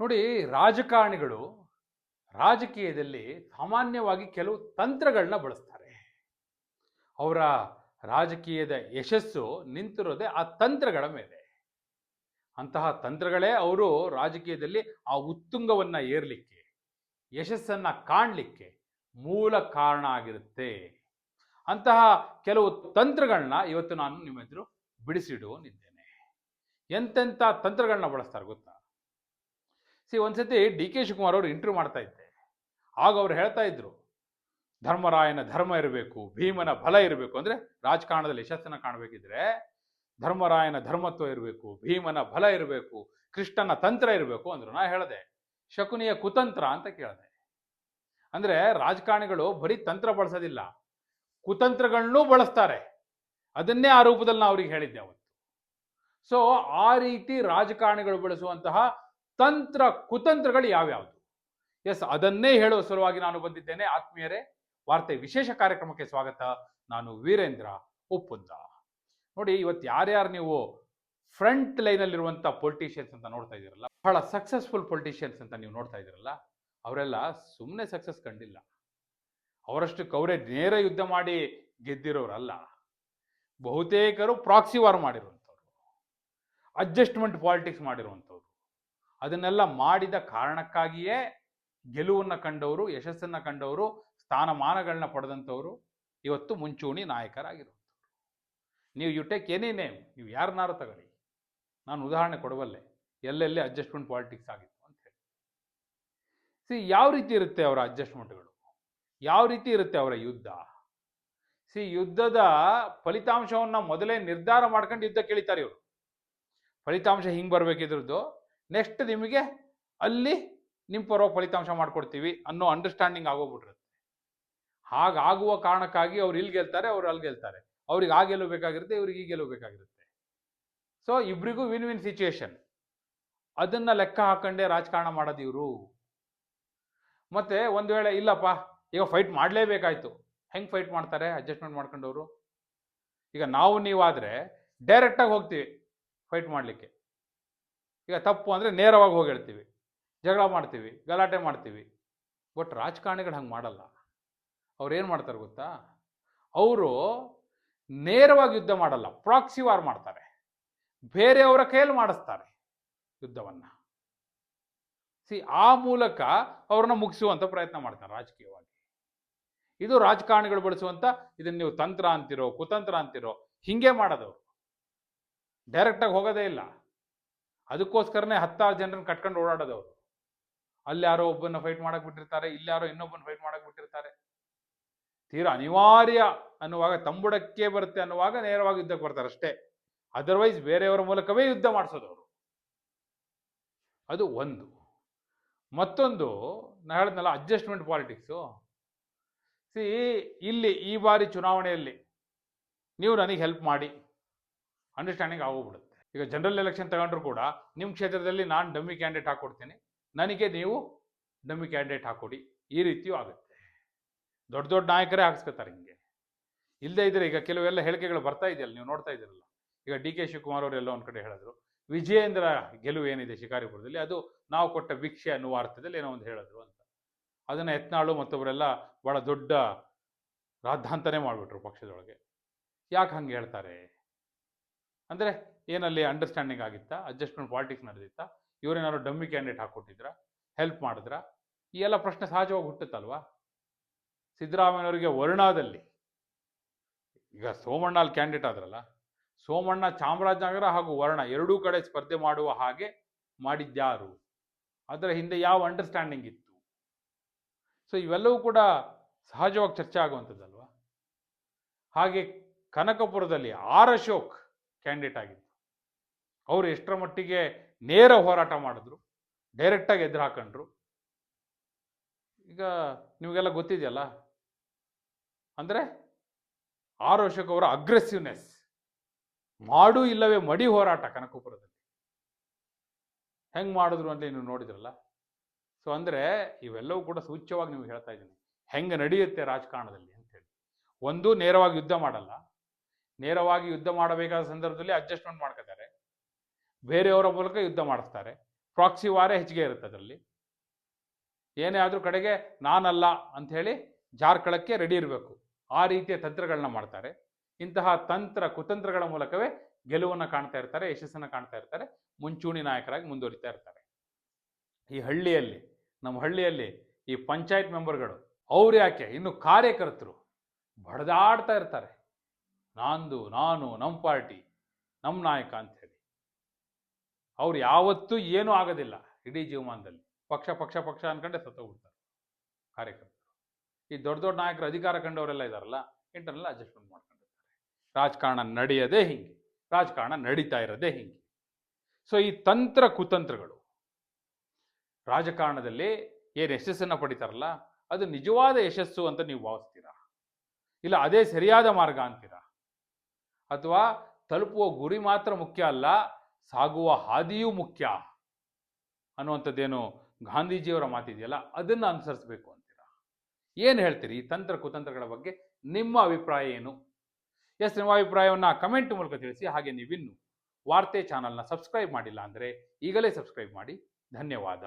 ನೋಡಿ ರಾಜಕಾರಣಿಗಳು ರಾಜಕೀಯದಲ್ಲಿ ಸಾಮಾನ್ಯವಾಗಿ ಕೆಲವು ತಂತ್ರಗಳನ್ನ ಬಳಸ್ತಾರೆ. ಅವರ ರಾಜಕೀಯದ ಯಶಸ್ಸು ನಿಂತಿರೋದೆ ಆ ತಂತ್ರಗಳ ಮೇಲೆ. ಅಂತಹ ತಂತ್ರಗಳೇ ಅವರು ರಾಜಕೀಯದಲ್ಲಿ ಆ ಉತ್ತುಂಗವನ್ನು ಏರ್ಲಿಕ್ಕೆ, ಯಶಸ್ಸನ್ನು ಕಾಣಲಿಕ್ಕೆ ಮೂಲ ಕಾರಣ ಆಗಿರುತ್ತೆ. ಅಂತಹ ಕೆಲವು ತಂತ್ರಗಳನ್ನ ಇವತ್ತು ನಾನು ನಿಮ್ಮ ಎದುರು ಬಿಡಿಸಿಡುವನಿದ್ದೇನೆ ಎಂತೆಂಥ ತಂತ್ರಗಳನ್ನ ಬಳಸ್ತಾರೆ ಗೊತ್ತಾ? ಸಿ ಒಂದ್ಸತಿ ಡಿ ಕೆ ಶಿವಕುಮಾರ್ ಅವರು ಇಂಟರ್ವ್ಯೂ ಮಾಡ್ತಾ ಇದ್ದೆ. ಆಗ ಅವ್ರು ಹೇಳ್ತಾ ಇದ್ರು, ಧರ್ಮರಾಯನ ಧರ್ಮ ಇರಬೇಕು, ಭೀಮನ ಬಲ ಇರಬೇಕು. ಅಂದ್ರೆ ರಾಜಕಾರಣದಲ್ಲಿ ಯಶಸ್ಸನ್ನ ಕಾಣಬೇಕಿದ್ರೆ, ಧರ್ಮರಾಯನ ಧರ್ಮತ್ವ ಇರಬೇಕು, ಭೀಮನ ಬಲ ಇರಬೇಕು, ಕೃಷ್ಣನ ತಂತ್ರ ಇರಬೇಕು ಅಂದ್ರು. ನಾ ಹೇಳಿದೆ, ಶಕುನಿಯ ಕುತಂತ್ರ ಅಂತ ಕೇಳಿದೆ. ಅಂದ್ರೆ ರಾಜಕಾರಣಿಗಳು ಬರೀ ತಂತ್ರ ಬಳಸೋದಿಲ್ಲ ಕುತಂತ್ರಗಳನ್ನೂ ಬಳಸ್ತಾರೆ. ಅದನ್ನೇ ಆ ರೂಪದಲ್ಲಿ ನಾ ಅವ್ರಿಗೆ ಹೇಳಿದ್ದೆ ಅವತ್ತು. ಸೊ ಆ ರೀತಿ ರಾಜಕಾರಣಿಗಳು ಬಳಸುವಂತಹ ತಂತ್ರ ಕುತಂತ್ರಗಳು ಯಾವ್ಯಾವುದು? ಎಸ್ ಅದನ್ನೇ ಹೇಳುವ ಸಲುವಾಗಿ ನಾನು ಬಂದಿದ್ದೇನೆ. ಆತ್ಮೀಯರೇ, ವಾರ್ತೆ ವಿಶೇಷ ಕಾರ್ಯಕ್ರಮಕ್ಕೆ ಸ್ವಾಗತ. ನಾನು ವೀರೇಂದ್ರ ಉಪ್ಪುಂದ. ನೋಡಿ, ಇವತ್ತು ಯಾರ್ಯಾರು ನೀವು ಫ್ರಂಟ್ ಲೈನಲ್ಲಿರುವಂಥ ಪೊಲಿಟಿಷಿಯನ್ಸ್ ಅಂತ ನೋಡ್ತಾ ಇದ್ದೀರಲ್ಲ, ಬಹಳ ಸಕ್ಸಸ್ಫುಲ್ ಪೊಲಿಟಿಷಿಯನ್ಸ್ ಅಂತ ನೀವು ನೋಡ್ತಾ ಇದ್ದೀರಲ್ಲ, ಅವರೆಲ್ಲ ಸುಮ್ಮನೆ ಸಕ್ಸಸ್ ಕಂಡಿಲ್ಲ. ಅವರಷ್ಟು ಕೌರೆ ನೇರ ಯುದ್ಧ ಮಾಡಿ ಗೆದ್ದಿರೋರಲ್ಲ. ಬಹುತೇಕರು ಪ್ರಾಕ್ಸಿ ವಾರ್ ಮಾಡಿರುವಂಥವ್ರು. ಅಡ್ಜಸ್ಟ್ಮೆಂಟ್ ಪಾಲಿಟಿಕ್ಸ್ ಮಾಡಿರುವಂಥವ್ರು. ಅದನ್ನೆಲ್ಲ ಮಾಡಿದ ಕಾರಣಕ್ಕಾಗಿಯೇ ಗೆಲುವನ್ನು ಕಂಡವರು, ಯಶಸ್ಸನ್ನು ಕಂಡವರು ಸ್ಥಾನಮಾನಗಳನ್ನ ಪಡೆದಂಥವರು ಇವತ್ತು ಮುಂಚೂಣಿ ನಾಯಕರಾಗಿರುವಂಥವ್ರು. ನೀವು ಯು ಟೇಕ್ ಎನಿ ನೇಮ್ ನೀವು ಯಾರನ್ನಾರು ತಗೊಳ್ಳಿ. ನಾನು ಉದಾಹರಣೆ ಕೊಡಬಲ್ಲೆ ಎಲ್ಲೆಲ್ಲಿ ಅಡ್ಜಸ್ಟ್ಮೆಂಟ್ ಪಾಲಿಟಿಕ್ಸ್ ಆಗಿತ್ತು ಅಂತ ಹೇಳಿ. ಸಿ ಯಾವ ರೀತಿ ಇರುತ್ತೆ ಅವರ ಅಡ್ಜಸ್ಟ್ಮೆಂಟ್ಗಳು ಯಾವ ರೀತಿ ಇರುತ್ತೆ ಅವರ ಯುದ್ಧ? ಸಿ ಯುದ್ಧದ ಫಲಿತಾಂಶವನ್ನು ಮೊದಲೇ ನಿರ್ಧಾರ ಮಾಡ್ಕೊಂಡು ಯುದ್ಧ ಕೇಳಿತಾರೆ ಇವರು. ಫಲಿತಾಂಶ ಹಿಂಗೆ ಬರ್ಬೇಕಿದ್ರದ್ದು? ನೆಕ್ಸ್ಟ್ ನಿಮಗೆ ಅಲ್ಲಿ ನಿಮ್ಮ ಪರವ ಫಲಿತಾಂಶ ಮಾಡ್ಕೊಡ್ತೀವಿ ಅನ್ನೋ ಅಂಡರ್ಸ್ಟ್ಯಾಂಡಿಂಗ್ ಆಗೋಗ್ಬಿಟ್ಟಿರುತ್ತೆ. ಹಾಗಾಗುವ ಕಾರಣಕ್ಕಾಗಿ ಅವ್ರು ಇಲ್ಲಿ ಗೆಲ್ತಾರೆ, ಅವ್ರು ಅಲ್ಲಿ ಗೆಲ್ತಾರೆ. ಅವ್ರಿಗೆ ಆ ಗೆಲ್ಲಬೇಕಾಗಿರುತ್ತೆ ಇವ್ರಿಗೆ ಈ ಗೆಲ್ಲಬೇಕಾಗಿರುತ್ತೆ ಸೊ ಇಬ್ರಿಗೂ ವಿನ್ ವಿನ್ ಸಿಚುಯೇಷನ್ ಅದನ್ನ ಲೆಕ್ಕ ಹಾಕೊಂಡೇ ರಾಜಕಾರಣ ಮಾಡೋದು ಇವರು. ಮತ್ತೆ ಒಂದು ವೇಳೆ ಇಲ್ಲಪ್ಪ, ಈಗ ಫೈಟ್ ಮಾಡಲೇಬೇಕಾಯ್ತು. ಹೆಂಗೆ ಫೈಟ್ ಮಾಡ್ತಾರೆ? ಅಡ್ಜಸ್ಟ್ಮೆಂಟ್ ಮಾಡ್ಕೊಂಡವರು. ಈಗ ನಾವು ನೀವಾದರೆ ಡೈರೆಕ್ಟಾಗಿ ಹೋಗ್ತೀವಿ ಫೈಟ್ ಮಾಡಲಿಕ್ಕೆ. ಈಗ ತಪ್ಪು ಅಂದರೆ ನೇರವಾಗಿ ಹೋಗಿ ಹೇಳ್ತೀವಿ ಜಗಳ ಮಾಡ್ತೀವಿ, ಗಲಾಟೆ ಮಾಡ್ತೀವಿ. ಬಟ್ ರಾಜಕಾರಣಿಗಳು ಹಂಗೆ ಮಾಡಲ್ಲ. ಅವ್ರು ಏನು ಮಾಡ್ತಾರೆ ಗೊತ್ತಾ? ಅವರು ನೇರವಾಗಿ ಯುದ್ಧ ಮಾಡಲ್ಲ, ಪ್ರಾಕ್ಸಿ ವಾರ್ ಮಾಡ್ತಾರೆ. ಬೇರೆಯವರ ಕೈಯಲ್ಲಿ ಮಾಡಿಸ್ತಾರೆ ಯುದ್ಧವನ್ನು. ಸಿ, ಆ ಮೂಲಕ ಅವ್ರನ್ನ ಮುಗಿಸುವಂಥ ಪ್ರಯತ್ನ ಮಾಡ್ತಾರೆ ರಾಜಕೀಯವಾಗಿ. ಇದು ರಾಜಕಾರಣಿಗಳು ಬಳಸುವಂಥ ಇದನ್ನು ನೀವು ತಂತ್ರ ಅಂತಿರೋ, ಕುತಂತ್ರ ಅಂತಿರೋ, ಹಿಂಗೆ ಮಾಡೋದು. ಡೈರೆಕ್ಟಾಗಿ ಹೋಗೋದೇ ಇಲ್ಲ. ಅದಕ್ಕೋಸ್ಕರನೇ ಹತ್ತಾರು ಜನರನ್ನ ಕಟ್ಕೊಂಡು ಅವರು. ಅಲ್ಲಿ ಯಾರೋ ಒಬ್ಬನ ಫೈಟ್ ಮಾಡಕ್ ಬಿಟ್ಟಿರ್ತಾರೆ, ಇಲ್ಲಿ ಯಾರೋ ಇನ್ನೊಬ್ಬನ ಫೈಟ್ ಮಾಡಕ್ ಬಿಟ್ಟಿರ್ತಾರೆ. ತೀರಾ ಅನಿವಾರ್ಯ ಅನ್ನುವಾಗ, ತಂಬುಡಕ್ಕೆ ಬರುತ್ತೆ ಅನ್ನುವಾಗ ನೇರವಾಗಿ ಯುದ್ಧಕ್ಕೆ ಬರ್ತಾರೆ ಅಷ್ಟೇ. ಅದರ್ವೈಸ್ ಬೇರೆಯವರ ಮೂಲಕವೇ ಯುದ್ಧ ಮಾಡಿಸೋದವರು ಅದು ಒಂದು. ಮತ್ತೊಂದು, ನಾ ಹೇಳಿದ್ನಲ್ಲ ಅಡ್ಜಸ್ಟ್ಮೆಂಟ್ ಪಾಲಿಟಿಕ್ಸು ಸಿ ಇಲ್ಲಿ ಈ ಬಾರಿ ಚುನಾವಣೆಯಲ್ಲಿ ನೀವು ನನಗೆ ಹೆಲ್ಪ್ ಮಾಡಿ. ಅಂಡರ್ಸ್ಟ್ಯಾಂಡಿಂಗ್ ಆಗೋಗ್ಬಿಡುತ್ತೆ. ಈಗ ಜನರಲ್ ಎಲೆಕ್ಷನ್ ತಗೊಂಡ್ರು ಕೂಡ ನಿಮ್ಮ ಕ್ಷೇತ್ರದಲ್ಲಿ ನಾನು ಡಮ್ಮಿ ಕ್ಯಾಂಡಿಡೇಟ್ ಹಾಕ್ಕೊಡ್ತೀನಿ ನನಗೆ ನೀವು ಡಮ್ಮಿ ಕ್ಯಾಂಡಿಡೇಟ್ ಹಾಕೊಡಿ. ಈ ರೀತಿಯೂ ಆಗುತ್ತೆ. ದೊಡ್ಡ ದೊಡ್ಡ ನಾಯಕರೇ ಹಾಕ್ಸ್ಕೊತಾರೆ ಹಿಂಗೆ. ಇಲ್ಲದೆ ಇದ್ರೆ ಈಗ ಕೆಲವೆಲ್ಲ ಹೇಳಿಕೆಗಳು ಬರ್ತಾ ಇದೆಯಲ್ಲ, ನೀವು ನೋಡ್ತಾ ಇದ್ದೀರಲ್ಲ. ಈಗ ಡಿ ಕೆ ಶಿವಕುಮಾರ್ ಅವರು ಎಲ್ಲ ಒಂದು ಕಡೆ ಹೇಳಿದ್ರು. ವಿಜಯೇಂದ್ರ ಗೆಲುವು ಏನಿದೆ ಶಿಕಾರಿಪುರದಲ್ಲಿ, ಅದು ನಾವು ಕೊಟ್ಟ ಭಿಕ್ಷೆ ಅನ್ನುವ ಅರ್ಥದಲ್ಲಿ ಏನೋ ಒಂದು ಹೇಳಿದ್ರು ಅಂತ. ಅದನ್ನು ಯತ್ನಾಳು ಮತ್ತೊಬ್ಬರೆಲ್ಲ ಭಾಳ ದೊಡ್ಡ ರಾದ್ಧಾಂತನೇ ಮಾಡಿಬಿಟ್ರು ಪಕ್ಷದೊಳಗೆ. ಯಾಕೆ ಹಂಗೆ ಹೇಳ್ತಾರೆ? ಅಂದರೆ ಏನಲ್ಲಿ ಅಂಡರ್ಸ್ಟ್ಯಾಂಡಿಂಗ್ ಆಗಿತ್ತಾ? ಅಡ್ಜಸ್ಟ್ಮೆಂಟ್ ಪಾಲಿಟಿಕ್ಸ್ ನಡೆದಿತ್ತಾ? ಇವರೇನಾದ್ರು ಡಮ್ಮಿ ಕ್ಯಾಂಡಿಡೇಟ್ ಹಾಕ್ಕೊಟ್ಟಿದ್ರ? ಹೆಲ್ಪ್ ಮಾಡಿದ್ರ? ಈ ಎಲ್ಲ ಪ್ರಶ್ನೆ ಸಹಜವಾಗಿ ಹುಟ್ಟುತ್ತಲ್ವಾ? ಸಿದ್ದರಾಮಯ್ಯನವರಿಗೆ ವರ್ಣಾದಲ್ಲಿ. ಈಗ ಸೋಮಣ್ಣ ಅಲ್ಲಿ ಕ್ಯಾಂಡಿಡೇಟ್ ಆದ್ರಲ್ಲ? ಸೋಮಣ್ಣ ಚಾಮರಾಜನಗರ ಹಾಗೂ ವರ್ಣ ಎರಡೂ ಕಡೆ ಸ್ಪರ್ಧೆ ಮಾಡುವ ಹಾಗೆ ಮಾಡಿದ್ಯಾರು? ಅದರ ಹಿಂದೆ ಯಾವ ಅಂಡರ್ಸ್ಟ್ಯಾಂಡಿಂಗ್ ಇತ್ತು? ಸೊ ಇವೆಲ್ಲವೂ ಕೂಡ ಸಹಜವಾಗಿ ಚರ್ಚೆ ಆಗುವಂಥದ್ದಲ್ವಾ? ಹಾಗೆ ಕನಕಪುರದಲ್ಲಿ ಆರ್ ಅಶೋಕ್ ಕ್ಯಾಂಡಿಡೇಟ್ ಆಗಿದ್ದು. ಅವರು ಎಷ್ಟರ ಮಟ್ಟಿಗೆ ನೇರ ಹೋರಾಟ ಮಾಡಿದ್ರು ಡೈರೆಕ್ಟಾಗಿ ಎದುರು ಹಾಕೊಂಡ್ರು. ಈಗ ನಿಮಗೆಲ್ಲ ಗೊತ್ತಿದೆಯಲ್ಲ? ಅಂದರೆ ಆರ್ ಅಶೋಕ್ ಅವರ ಅಗ್ರೆಸಿವ್ನೆಸ್ ಮಾಡು ಇಲ್ಲವೇ ಮಡಿ ಹೋರಾಟ ಕನಕಪುರದಲ್ಲಿ. ಹೆಂಗ್ ಮಾಡಿದ್ರು ಅಂತ ನೀವು ನೋಡಿದ್ರಲ್ಲ? ಸೊ ಅಂದ್ರೆ ಇವೆಲ್ಲವೂ ಕೂಡ ಸೂಚ್ಯವಾಗಿ ನಿಮ್ಗೆ ಹೇಳ್ತಾ ಇದ್ದೀನಿ. ಹೆಂಗೆ ನಡೆಯುತ್ತೆ ರಾಜಕಾರಣದಲ್ಲಿ ಅಂತ ಹೇಳಿ. ಒಂದು ನೇರವಾಗಿ ಯುದ್ಧ ಮಾಡಲ್ಲ. ನೇರವಾಗಿ ಯುದ್ಧ ಮಾಡಬೇಕಾದ ಸಂದರ್ಭದಲ್ಲಿ ಅಡ್ಜಸ್ಟ್ಮೆಂಟ್ ಮಾಡ್ಕೋತಾರೆ. ಬೇರೆಯವರ ಮೂಲಕ ಯುದ್ಧ ಮಾಡಿಸ್ತಾರೆ. ಪ್ರಾಕ್ಸಿ ವಾರೇ ಹೆಚ್ಚಿಗೆ ಇರುತ್ತೆ ಅದರಲ್ಲಿ. ಏನೇ ಆದರೂ ಕಡೆಗೆ ನಾನಲ್ಲ ಅಂಥೇಳಿ ಜಾರ್ಕಳಕ್ಕೆ ರೆಡಿ ಇರಬೇಕು. ಆ ರೀತಿಯ ತಂತ್ರಗಳನ್ನ ಮಾಡ್ತಾರೆ. ಇಂತಹ ತಂತ್ರ ಕುತಂತ್ರಗಳ ಮೂಲಕವೇ ಗೆಲುವನ್ನು ಕಾಣ್ತಾ ಇರ್ತಾರೆ, ಯಶಸ್ಸನ್ನು ಕಾಣ್ತಾ ಇರ್ತಾರೆ, ಮುಂಚೂಣಿ ನಾಯಕರಾಗಿ ಮುಂದುವರಿತಾ ಇರ್ತಾರೆ. ಈ ಹಳ್ಳಿಯಲ್ಲಿ, ನಮ್ಮ ಹಳ್ಳಿಯಲ್ಲಿ ಈ ಪಂಚಾಯತ್ ಮೆಂಬರ್ಗಳು ಅವ್ರು ಯಾಕೆ? ಇನ್ನು ಕಾರ್ಯಕರ್ತರು ಬಡದಾಡ್ತಾ ಇರ್ತಾರೆ. ನಾಂದು, ನಾನು ನಮ್ಮ ಪಾರ್ಟಿ ನಮ್ಮ ನಾಯಕ ಅಂಥೇಳಿ. ಅವ್ರು ಯಾವತ್ತೂ ಏನೂ ಆಗೋದಿಲ್ಲ. ಇಡೀ ಜೀವಮಾನದಲ್ಲಿ. ಪಕ್ಷ ಪಕ್ಷ ಪಕ್ಷ ಅನ್ಕೊಂಡೆ ಸತ್ತೋಗ್ಬಿಡ್ತಾರೆ ಕಾರ್ಯಕರ್ತರು. ಈ ದೊಡ್ಡ ದೊಡ್ಡ ನಾಯಕರು ಅಧಿಕಾರ ಕಂಡವರೆಲ್ಲ ಇದಾರಲ್ಲ, ಇಂಟರ್ನಲ್ ಅಡ್ಜಸ್ಟ್ಮೆಂಟ್ ಮಾಡ್ಕೊಂಡಿರ್ತಾರೆ. ರಾಜಕಾರಣ ನಡೆಯೋದೇ ಹಿಂಗೆ. ರಾಜಕಾರಣ ನಡೀತಾ ಇರೋದೇ ಹಿಂಗೆ. ಸೊ, ಈ ತಂತ್ರ ಕುತಂತ್ರಗಳು ರಾಜಕಾರಣದಲ್ಲಿ ಏನು ಯಶಸ್ಸನ್ನು ಪಡಿತಾರಲ್ಲ, ಅದು ನಿಜವಾದ ಯಶಸ್ಸು ಅಂತ ನೀವು ಭಾವಿಸ್ತೀರಾ? ಇಲ್ಲ ಅದೇ ಸರಿಯಾದ ಮಾರ್ಗ ಅಂತೀರಾ? ಅಥವಾ ತಲುಪುವ ಗುರಿ ಮಾತ್ರ ಮುಖ್ಯ ಅಲ್ಲ ಸಾಗುವ ಹಾದಿಯೂ ಮುಖ್ಯ ಅನ್ನುವಂಥದ್ದೇನು ಗಾಂಧೀಜಿಯವರ ಮಾತಿದೆಯಲ್ಲ? ಅದನ್ನು ಅನುಸರಿಸಬೇಕು ಅಂತೀರಾ? ಏನು ಹೇಳ್ತೀರಿ ಈ ತಂತ್ರ ಕುತಂತ್ರಗಳ ಬಗ್ಗೆ? ನಿಮ್ಮ ಅಭಿಪ್ರಾಯ ಏನು? ಎಸ್, ನಿಮ್ಮ ಅಭಿಪ್ರಾಯವನ್ನು ಕಮೆಂಟ್ ಮೂಲಕ ತಿಳಿಸಿ, ಹಾಗೆ ನೀವಿನ್ನು ವಾರ್ತೆ ಚಾನಲ್ನ ಸಬ್ಸ್ಕ್ರೈಬ್ ಮಾಡಿಲ್ಲ ಅಂದರೆ ಈಗಲೇ ಸಬ್ಸ್ಕ್ರೈಬ್ ಮಾಡಿ. ಧನ್ಯವಾದ.